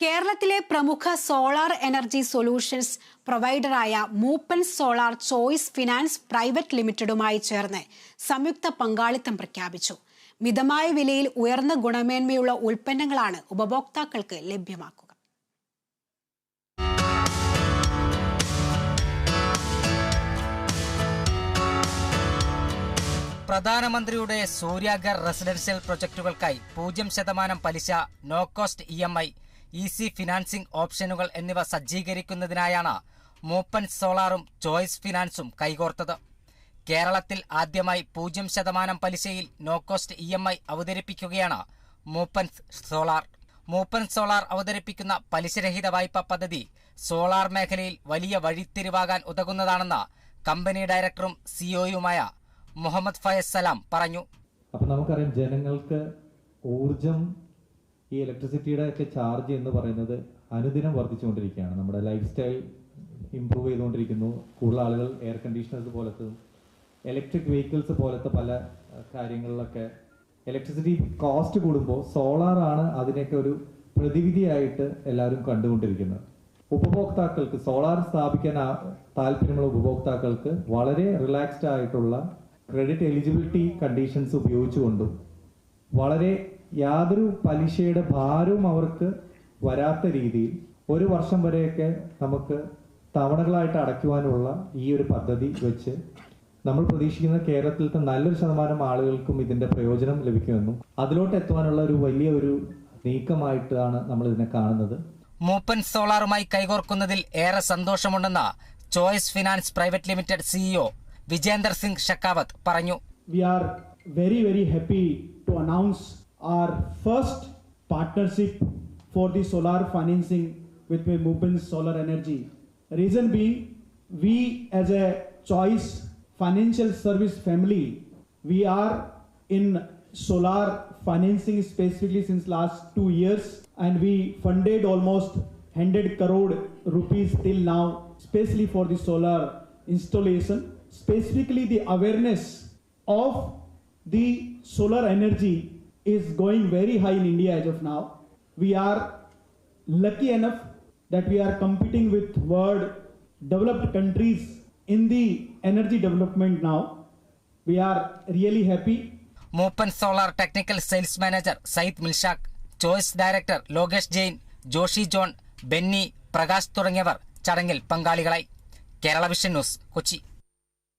കേരളത്തിലെ പ്രമുഖ solar energy solutions പ്രൊവൈഡറായ Mooppan solar choice finance private ലിമിറ്റഡുമായി ചേർന്ന് സംയുക്ത പങ്കാളിത്തം പ്രഖ്യാപിച്ചു. മിതമായ വിലയിൽ ഉയർന്ന ഗുണമേന്മയുള്ള ഉൽപ്പന്നങ്ങളാണ് ഉപഭോക്താക്കൾക്ക് ലഭ്യമാക്കുക. പ്രധാനമന്ത്രിയുടെ സൂര്യാഗർ റെസിഡൻഷ്യൽ പ്രൊജക്ടുകൾക്കായി പൂജ്യം ശതമാനം പലിശ no cost E M I easy financing ഓപ്ഷനുകൾ എന്നിവ സജ്ജീകരിക്കുന്നതിനായാണ് മൂപ്പൻ സോളാറും ചോയ്സ് ഫിനാൻസും കൈകോർത്തത്. കേരളത്തിൽ ആദ്യമായി പൂജ്യം ശതമാനം പലിശയിൽ no cost E M I അവതരിപ്പിക്കുകയാണ് മൂപ്പൻ സോളാർ. മൂപ്പൻ സോളാർ അവതരിപ്പിക്കുന്ന പലിശരഹിത വായ്പ പദ്ധതി സോളാർ മേഖലയിൽ വലിയ വഴിത്തിരിവാകാൻ ഉതകുന്നതാണെന്ന് കമ്പനി ഡയറക്ടറും സിഒയുമായ മുഹമ്മദ് ഫയസ് സലാം പറഞ്ഞു. അപ്പൊ നമുക്കറിയാം ജനങ്ങൾക്ക് ഊർജം ഈ ഇലക്ട്രിസിറ്റിയുടെ ഒക്കെ ചാർജ് എന്ന് പറയുന്നത് അനുദിനം വർദ്ധിച്ചുകൊണ്ടിരിക്കുകയാണ്. നമ്മുടെ ലൈഫ് സ്റ്റൈൽ ഇമ്പ്രൂവ് ചെയ്തുകൊണ്ടിരിക്കുന്നു. കൂടുതൽ ആളുകൾ എയർ കണ്ടീഷണേഴ്സ് പോലത്തെ ഇലക്ട്രിക് വെഹിക്കിൾസ് പോലത്തെ പല കാര്യങ്ങളിലൊക്കെ ഇലക്ട്രിസിറ്റി കോസ്റ്റ് കൂടുമ്പോൾ സോളാർ ആണ് അതിനൊക്കെ ഒരു പ്രതിവിധിയായിട്ട് എല്ലാവരും കണ്ടുകൊണ്ടിരിക്കുന്നത്. ഉപഭോക്താക്കൾക്ക് സോളാർ സ്ഥാപിക്കാൻ താല്പര്യമുള്ള ഉപഭോക്താക്കൾക്ക് വളരെ റിലാക്സ്ഡ് ആയിട്ടുള്ള ക്രെഡിറ്റ് എലിജിബിലിറ്റി കണ്ടീഷൻസ് ഉപയോഗിച്ചുകൊണ്ടും വളരെ യാതൊരു പലിശയുടെ ഭാരവും അവർക്ക് വരാത്ത രീതിയിൽ ഒരു വർഷം വരെയൊക്കെ നമുക്ക് തവണകളായിട്ട് അടയ്ക്കുവാനുള്ള ഈ ഒരു പദ്ധതി വെച്ച് നമ്മൾ പ്രതീക്ഷിക്കുന്ന കേരളത്തിലത്തെ നല്ലൊരു ശതമാനം ആളുകൾക്കും ഇതിന്റെ പ്രയോജനം ലഭിക്കുമെന്നും അതിലോട്ട് എത്തുവാനുള്ള ഒരു വലിയ ഒരു നീക്കമായിട്ടാണ് നമ്മൾ ഇതിനെ കാണുന്നത്. മൂപ്പൻ സോളാറുമായി കൈകോർക്കുന്നതിൽ ഏറെ സന്തോഷമുണ്ടെന്ന choice finance private limited CEO Vijender Singh Shekhawat പറഞ്ഞു. We are very very happy to announce our first partnership for the solar financing with Movement Solar Energy. Reason being, we as a choice financial service family, we are in solar financing specifically since last two years and we funded almost 100 crore rupees till now, especially for the solar installation. Specifically, the awareness of the solar energy is going very high in India as of now. We are lucky enough that we are competing with world developed countries in the energy development now. We are really happy Mooppan solar technical sales manager Sayyid Milshaq Choice director Lokesh Jain Joshi John Benny Prakash തുടങ്ങിയവർ ചടങ്ങിൽ പങ്കാളികളായി Kerala vision news Kochi